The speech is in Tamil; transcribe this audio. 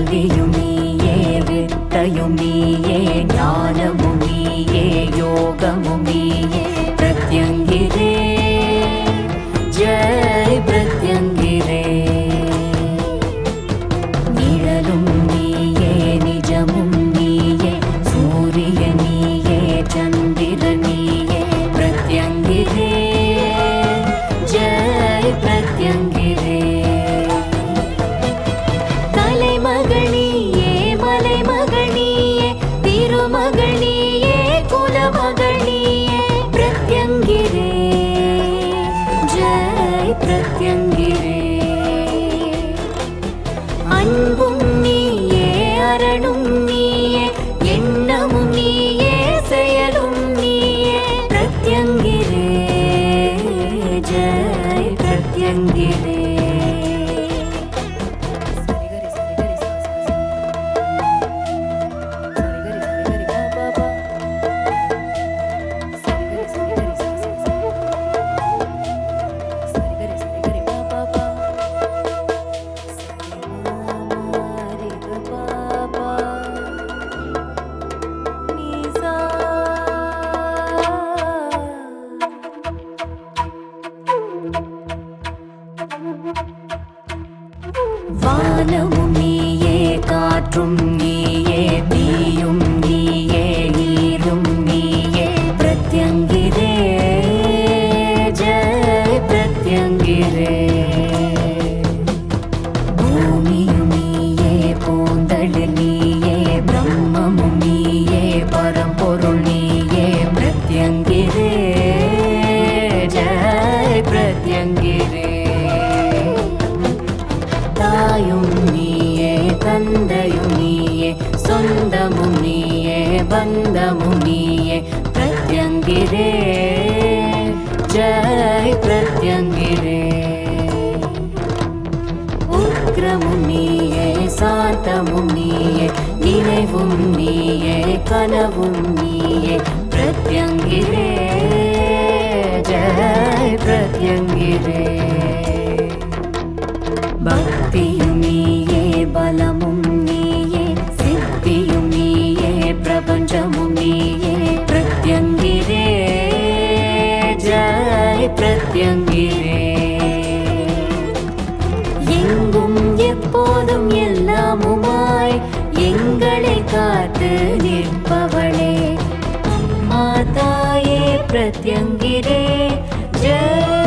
கல்வியும் நீயே வித்தையும் நீயே ஞானமும் நீயே யோகமும் நீயே. பிரத்யங்கிரே அன்பும் நீயே அரணும் நீயே எண்ணமும் நீயே செயலும் நீயே பிரத்யங்கிரே ஜெய் பிரத்யங்கிரே. காற்றும் நீயே நீயும் நீயே நீரும் நீயே. பிரத்யங்கிரே ஜெய் பிரத்யங்கிரே சொந்தமும் நீயே பந்தமும் நீயே பிரத்யங்கிரே. ஜெய் பிரத்யங்கிரே. உக்ரமும் நீயே சாந்தமும் நீயே நினைவும் நீயே கனவும் நீயே பிரத்யங்கிரே. ஜெய் பிரத்யங்கிரே. பக்தியும் பிரத்யங்கிரே எங்கும் எப்போதும் எல்லாமுமாய் எங்களை காத்து நிற்பவளே. மாதாயே பிரத்யங்கிரே ஜெய